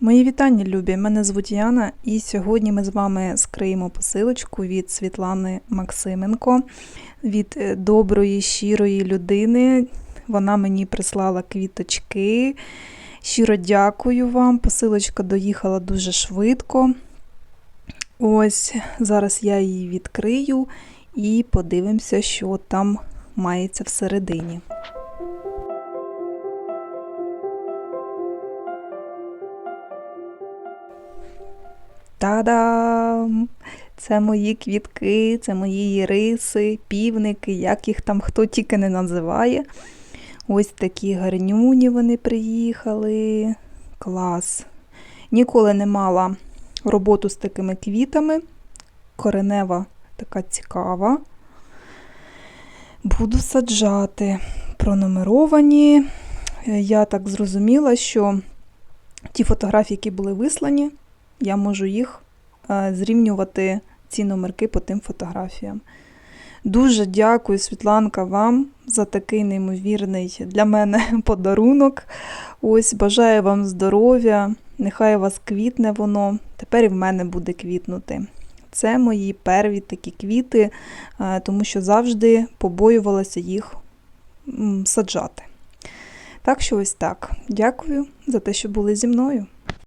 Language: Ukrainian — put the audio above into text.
Мої вітання, любі! Мене звуть Яна, і сьогодні ми з вами скриємо посилочку від Світлани Максименко, від е, доброї, щирої людини. Вона мені прислала квіточки. Щиро дякую вам. Посилочка доїхала дуже швидко. Ось зараз я її відкрию і подивимося, що там мається всередині. Та-дам! Це мої квітки, це мої іриси, півники, як їх там хто тільки не називає. Ось такі гарнюні вони приїхали. Клас. Ніколи не мала роботу з такими квітами. Коренева така цікава. Буду саджати. Пронумеровані. Я так зрозуміла, що ті фотографії, які були вислані, я можу їх е, зрівнювати ці номерки по тим фотографіям. Дуже дякую, Світланка, вам за такий неймовірний для мене подарунок. Ось бажаю вам здоров'я, нехай у вас квітне воно, тепер і в мене буде квітнути. Це мої перві такі квіти, е, тому що завжди побоювалася їх саджати. Так що ось так. Дякую за те, що були зі мною.